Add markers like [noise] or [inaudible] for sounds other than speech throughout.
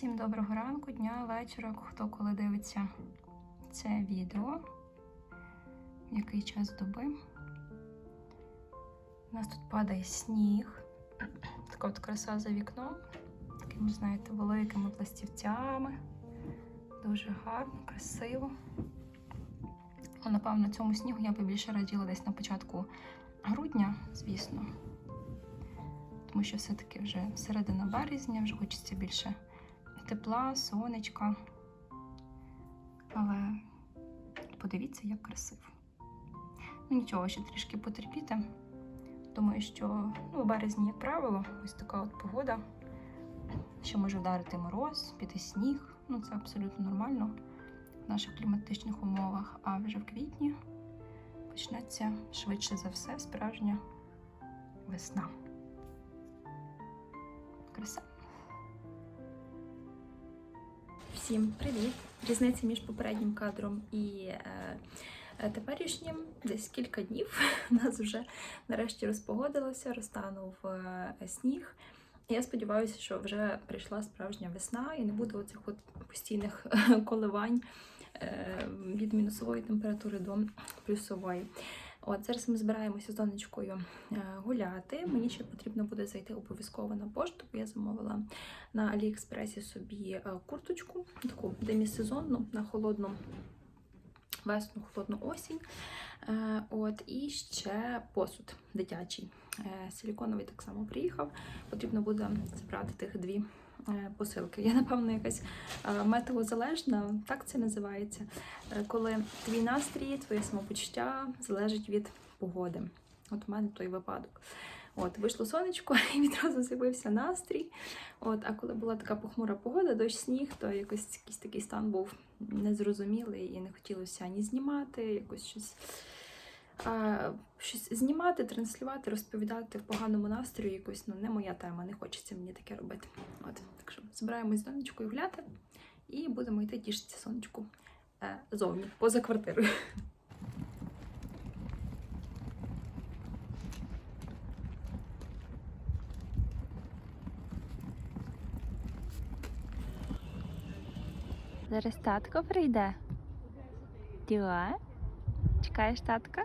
Всім доброго ранку, дня, вечора, хто коли дивиться це відео, який час доби. У нас тут падає сніг, така от краса за вікном, такими, знаєте, великими пластівцями. Дуже гарно, красиво. Але, напевно, цьому снігу я би більше раділа десь на початку грудня, звісно. Тому що все-таки вже середина березня, вже хочеться більше тепла, сонечка. Але подивіться, як красиво. Ну нічого, ще трішки потерпіти. Думаю, що ну, в березні, як правило, ось така от погода, що може вдарити мороз, піти сніг. Ну, це абсолютно нормально в наших кліматичних умовах. А вже в квітні почнеться швидше за все справжня весна. Краса. Всім привіт! Різниця між попереднім кадром і е, е, теперішнім десь кілька днів. У [laughs] нас вже нарешті розпогодилося, розтанув е, сніг. Я сподіваюся, що вже прийшла справжня весна і не буде оцих от постійних [laughs] коливань е, від мінусової температури до плюсової. От зараз ми збираємося з донечкою е, гуляти. Мені ще потрібно буде зайти обов'язково на пошту, бо я замовила на Аліекспресі собі е, курточку, таку демісезонну на холодну весну, холодну осінь. Е, От, і ще посуд дитячий. Силіконовий так само приїхав. Потрібно буде забрати тих дві посилки. Я, напевно, якась е, метеозалежна, так це називається. Е, Коли твій настрій, твоє самопочуття залежить від погоди. От у мене той випадок. От, вийшло сонечко [laughs] і відразу з'явився настрій. От, а коли була така похмура погода, дощ сніг, то якось якийсь такий стан був незрозумілий і не хотілося ані знімати, якось щось, щось знімати, транслювати, розповідати в поганому настрої. Якось ну, не моя тема, не хочеться мені таке робити. От, так що збираємось донечкою гуляти і будемо йти тішитися сонечку е, зовні, поза квартирою. Зараз татко прийде. Діла? Чекаєш татка?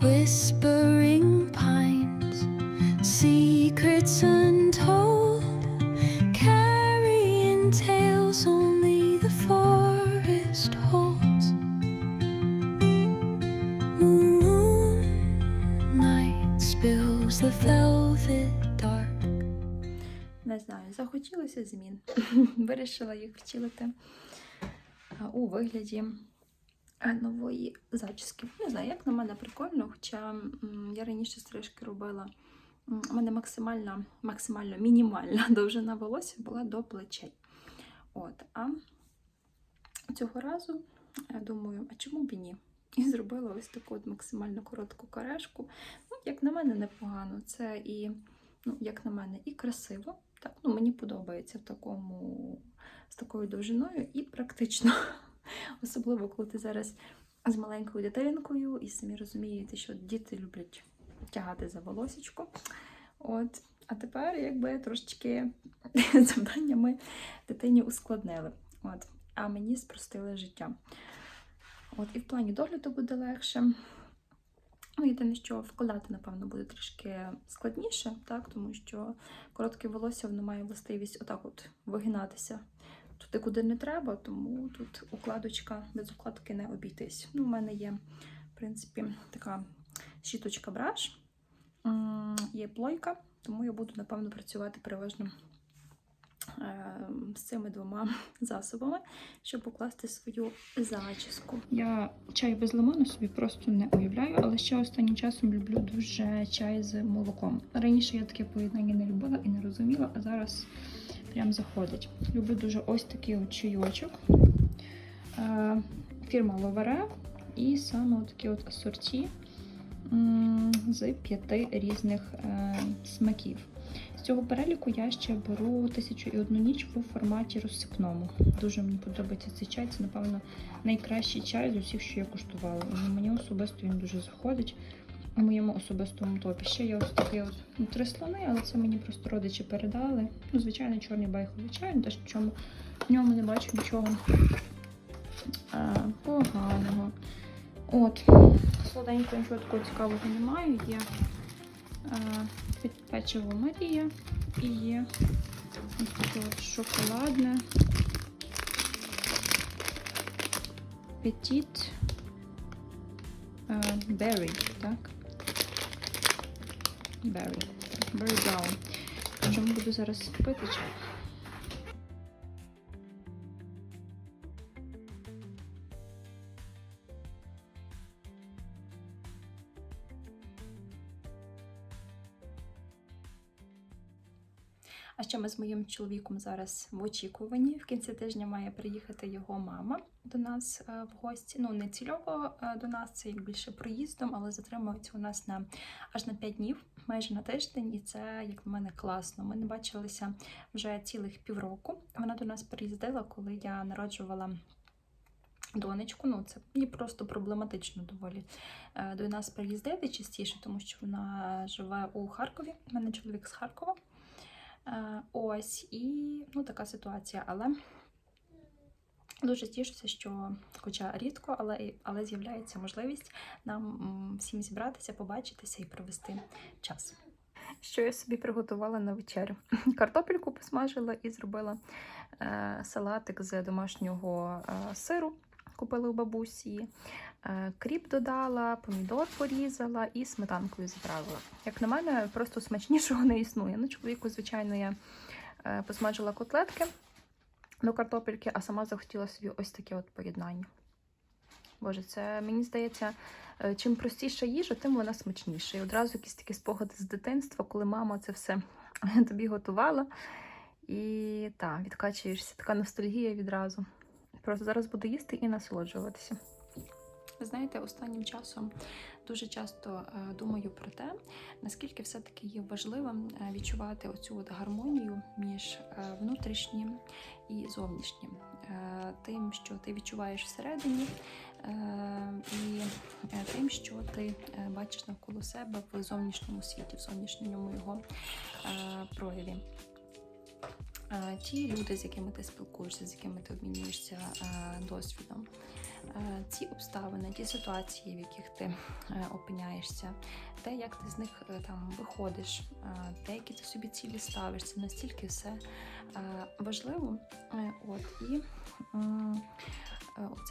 Whispering pines, secrets only the dark. Не знаю, захотілося змін. Вирішила їх втілити у вигляді нової зачіски. Не знаю, як на мене прикольно, хоча я раніше стрижки робила. У мене максимальна, максимально мінімальна [laughs] довжина волосся була до плечей. От, а цього разу я думаю, а чому б і ні? І зробила ось таку от максимально коротку карешку. Ну, як на мене, непогано. Це і, ну, як на мене, і красиво. Так, ну, мені подобається в такому, з такою довжиною і практично. [laughs] Особливо, коли ти зараз з маленькою дитинкою, і самі розумієте, що діти люблять тягати за волосічку. От. А тепер, якби трошечки [laughs] завдання ми дитині ускладнили. От. А мені спростили життя. От, і в плані догляду буде легше. Ну, єдине, що вкладати, напевно, буде трішки складніше, так, тому що коротке волосся воно має властивість отак от вигинатися туди, куди не треба, тому тут укладочка без укладки не обійтись. Ну, у мене є, в принципі, така щіточка браш, є плойка, тому я буду, напевно, працювати переважно е, з цими двома [laughs] засобами, щоб покласти свою зачіску. Я чай без лимону собі просто не уявляю, але ще останнім часом люблю дуже чай з молоком. Раніше я таке поєднання не любила і не розуміла, а зараз прям заходить. Люблю дуже ось такий от чайочок. Е, Фірма Ловере і саме такі от асорті з п'яти різних е, смаків. З цього переліку я ще беру тисячу і одну ніч у форматі розсипному. Дуже мені подобається цей чай. Це, напевно, найкращий чай з усіх, що я куштувала. Мені особисто він дуже заходить у моєму особистому топі. Ще є ось такий от три слони, але це мені просто родичі передали. Ну, звичайно, чорний байховий чай, теж в чому в ньому не бачу нічого е, поганого. От, сладенького нічого такого цікавого немає. Є е, під- печиво Марія і є таке от шоколадне. Е, Berry, так? Berry. Berry Brown. Причому буду зараз пити Ще ми з моїм чоловіком зараз в очікуванні. В кінці тижня має приїхати його мама до нас е, в гості. Ну, не цільово е, до нас, це як більше проїздом, але затримується у нас на аж на 5 днів, майже на тиждень, і це, як на мене, класно. Ми не бачилися вже цілих півроку. Вона до нас приїздила, коли я народжувала. Донечку, ну це їй просто проблематично доволі е, до нас приїздити частіше, тому що вона живе у Харкові. У мене чоловік з Харкова. Е, Ось і ну, така ситуація. Але дуже тішуся, що, хоча рідко, але, але з'являється можливість нам всім зібратися, побачитися і провести час. Що я собі приготувала на вечерю? [laughs] Картопельку посмажила і зробила е, салатик з домашнього е, сиру. Купили у бабусі, Е, кріп додала, помідор порізала і сметанкою заправила. Як на мене, просто смачнішого не існує. Ну, чоловіку, звичайно, я е, посмажила котлетки до картопельки, а сама захотіла собі ось таке от поєднання. Боже, це мені здається, е, чим простіша їжа, тим вона смачніша. І одразу якісь такі спогади з дитинства, коли мама це все [laughs] тобі готувала. І так, відкачуєшся, така ностальгія відразу. Просто зараз буду їсти і насолоджуватися. Ви знаєте, останнім часом дуже часто е, думаю про те, наскільки все-таки є важливим е, відчувати оцю от гармонію між е, внутрішнім і зовнішнім, тим, що ти відчуваєш всередині, і тим, що ти бачиш навколо себе в зовнішньому світі, в зовнішньому його прояві. Ті люди, з якими ти спілкуєшся, з якими ти обмінюєшся досвідом, ці обставини, ті ситуації, в яких ти е, опиняєшся, те, як ти з них е, там виходиш, те, які ти собі цілі ставиш, це настільки все важливо. Е, От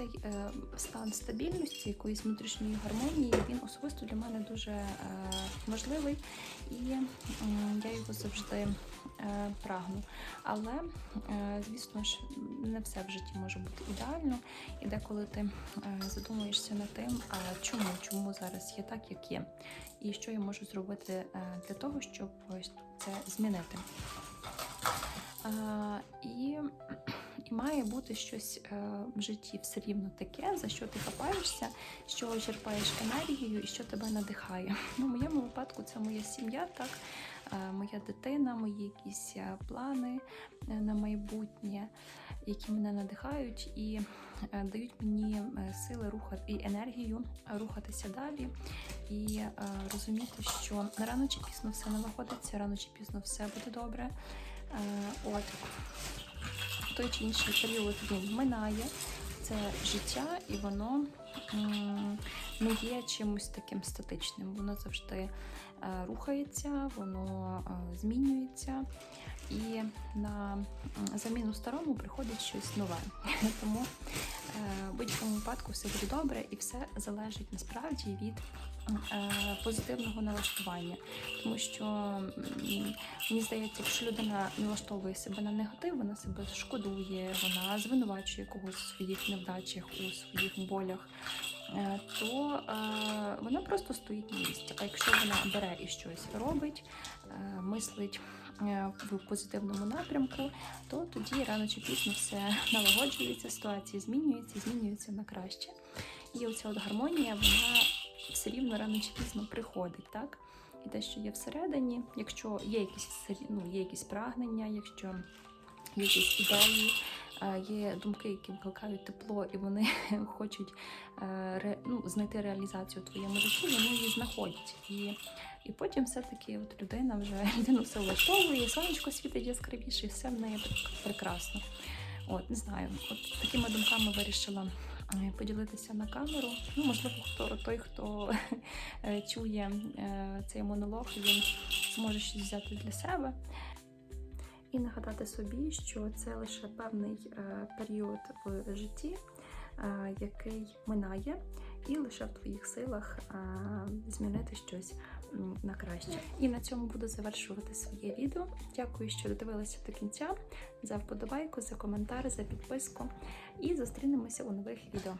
і е, стан стабільності, якоїсь внутрішньої гармонії, він особисто для мене дуже важливий, і я його завжди прагну. Але, е, звісно ж, не все в житті може бути ідеально. І деколи ти е, задумуєшся над тим, а чому, чому зараз є так, як є, і що я можу зробити е, для того, щоб це змінити. Е, І, і має бути щось е, в житті все рівно таке, за що ти хапаєшся, чого черпаєш енергію і що тебе надихає. [laughs] Ну, в моєму випадку це моя сім'я, так, е, моя дитина, мої якісь е, плани е, на майбутнє, які мене надихають і е, дають мені е, сили рухати і енергію е, рухатися далі і е, розуміти, що рано чи пізно все налагодиться, рано чи пізно все буде добре. Е, От той чи інший період він минає. Це життя, і воно не є чимось таким статичним. Воно завжди е, рухається, воно е, змінюється, і на заміну старому приходить щось нове. [laughs] Тому е, в будь-якому випадку все буде добре, і все залежить насправді від позитивного налаштування. Тому що Мені здається, якщо людина налаштовує себе на негатив, вона себе шкодує, вона звинувачує когось у своїх невдачах, у своїх болях, е, то е, вона просто стоїть на місці. А якщо вона бере і щось робить, е, мислить е, в позитивному напрямку, то тоді рано чи пізно все налагоджується, ситуації змінюються, змінюються на краще. І оця от гармонія, вона все рівно рано чи пізно приходить, так? І те, що є всередині, якщо є якісь ну, є якісь прагнення, якщо є якісь ідеї, е, є думки, які викликають тепло, і вони [laughs] хочуть е, ну, знайти реалізацію у твоєму житті, вони її знаходять. І, і потім все-таки от людина вже [laughs] людину все влаштовує, сонечко світить яскравіше, і все в неї прек- прекрасно. От, не знаю, от такими думками вирішила поділитися на камеру. Ну, можливо, хто той, хто [laughs] е, чує е, цей монолог, він зможе щось взяти для себе. І нагадати собі, що це лише певний е, період в житті, який минає, і лише в твоїх силах змінити щось на краще. І на цьому буду завершувати своє відео. Дякую, що додивилися до кінця. За вподобайку, за коментар, за підписку. І зустрінемося у нових відео.